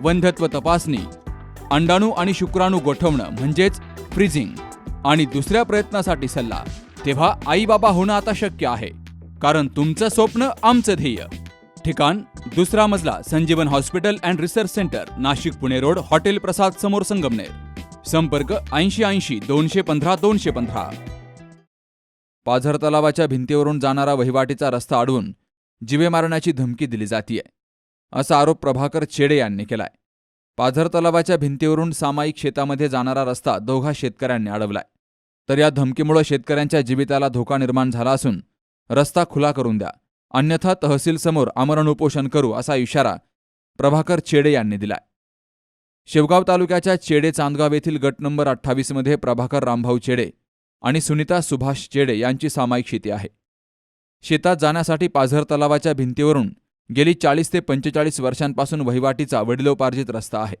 वंध्यत्व तपासणी अंडाणू आणि शुक्राणू गोठवणं म्हणजेच फ्रीजिंग आणि दुसऱ्या प्रयत्नासाठी सल्ला. तेव्हा आई बाबा होणं आता शक्य आहे. कारण तुमचं स्वप्न आमचं ध्येय. ठिकाण दुसरा मजला Sanjeevan hospital and research centre Nashik Pune road hotel Prasad समोर संगमनेर. संपर्क ऐंशी ऐंशी दोनशे पंधरा दोनशे पंधरा. पाझर तलावाच्या भिंतीवरून जाणारा वहिवाटीचा रस्ता अडवून जिवे मारण्याची धमकी दिली जातीये. असा आरोप प्रभाकर चेडे यांनी केलाय. पाझर तलावाच्या भिंतीवरून सामायिक शेतामध्ये जाणारा रस्ता दोघा शेतकऱ्यांनी अडवलाय. तर या धमकीमुळे शेतकऱ्यांच्या जीविताला धोका निर्माण झाला असून रस्ता खुला करून द्या. अन्यथा तहसील समोर आमरण उपोषण करू असा इशारा प्रभाकर चेडे यांनी दिलाय. शेवगाव तालुक्याच्या चेडे चांदगाव येथील गट नंबर अठ्ठावीसमध्ये प्रभाकर रामभाऊ चेडे आणि सुनीता सुभाष चेडे यांची सामायिक शेती आहे. शेतात जाण्यासाठी पाझर तलावाच्या भिंतीवरून गेली चाळीस ते पंचेचाळीस वर्षांपासून वहिवाटीचा वडिलोपार्जित रस्ता आहे.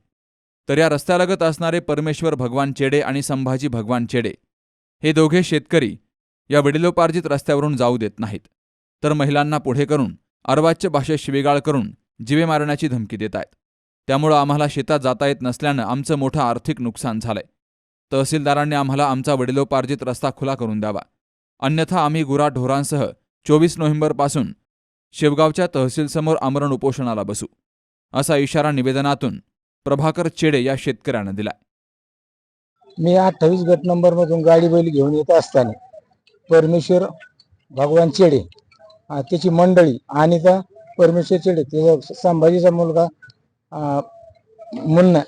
तर या रस्त्यालगत असणारे परमेश्वर भगवान चेडे आणि संभाजी भगवान चेडे हे दोघे शेतकरी या वडिलोपार्जित रस्त्यावरून जाऊ देत नाहीत. तर महिलांना पुढे करून अर्वाच्य भाषेत शिवेगाळ करून जिवे मारण्याची धमकी देत आहेत. त्यामुळं आम्हाला शेतात जाता येत नसल्यानं आमचं मोठं आर्थिक नुकसान झालंय. तहसीलदारांनी आम्हाला आमचा वडिलोपार्जित रस्ता खुला करून द्यावा. अन्यथा आम्ही गुराढोरांसह चोवीस नोव्हेंबरपासून शेवगावच्या तहसीलसमोर आमरण उपोषणाला बसू असा इशारा निवेदनातून प्रभाकर चेडे या शेतकऱ्यानं दिलाय. मी अठ्ठावीस गट नंबर मधून गाडी बैल घेऊन येत असताना परमेश्वर भगवान चेडे त्याची मंडळी आणि त्या परमेश्वर चेडे त्याचा संभाजीचा मुलगा मुन्ना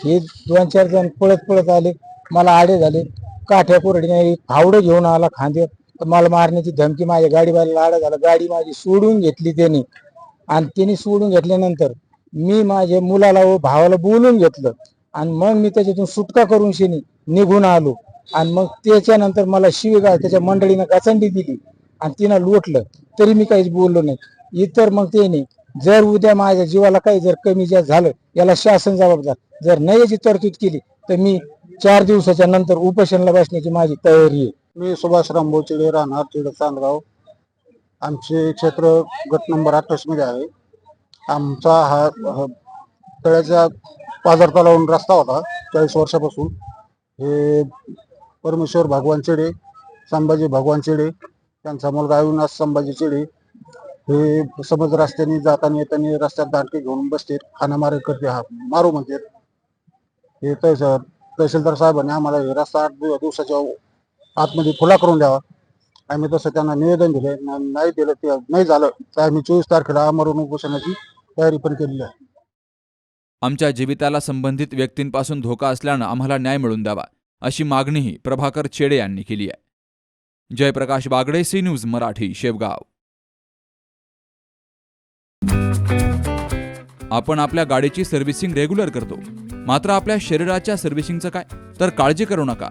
हे दोन चार जण पळत पळत आले मला आडे झाले काठ्या कोरडीने फावडं घेऊन आला खांद्यात तर मला मारण्याची धमकी माझ्या गाडीवाल्याला लाडा झाला. गाडी माझी सोडून घेतली त्याने. आणि त्याने सोडून घेतल्यानंतर मी माझ्या मुलाला व भावाला बोलून घेतलं. आणि मग मी त्याच्यातून सुटका करून शेनी निघून आलो. आणि मग त्याच्यानंतर मला शिवेगाळ त्याच्या मंडळीनं गचंडी दिली. आणि तिनं लोटलं. तरी मी काहीच बोललो नाही. इतर मग त्याने जर उद्या माझ्या जीवाला काही जर कमी जास्त झालं याला शासन जबाबदार. जर नाही याची तरतूद केली तर मी चार दिवसाच्या नंतर उपोषणला बसण्याची माझी तयारी आहे. मी सुभाष रामभाऊ राहणार तिकडे चांदगाव. आमचे क्षेत्र गट नंबर अठ्ठावीसमध्ये आहे. आमचा हा हा तळ्याच्या पाझर तलावून रस्ता होता चाळीस वर्षापासून. हे परमेश्वर भगवान चिडे संभाजी भगवान चिडे त्यांचा मुलगा अविनाश संभाजी चिडे हे समज रस्त्याने जाताना येताना रस्त्यात दांडके घेऊन बसते खानामारे करते हा मारू म्हणते हे तहसील तहसीलदार साहेबांनी आम्हाला हे रस्ता आठ दिवसाच्या आतमध्ये खुला करून द्यावा. आम्ही तसं त्यांना निवेदन दिले नाही दिलं ते नाही झालं तर आम्ही चोवीस तारखेला अमरून उपोषणाची तयारी पण केलेली आहे. आमच्या जीविताला संबंधित व्यक्तींपासून धोका असल्यानं आम्हाला न्याय मिळून द्यावा अशी मागणीही प्रभाकर चेडे यांनी केली आहे. Jayprakash Bagde C news Marathi Shevgaon. आपण आपल्या गाडीची सर्व्हिसिंग रेग्युलर करतो. मात्र आपल्या शरीराच्या सर्व्हिसिंगचं काय? तर काळजी करू नका.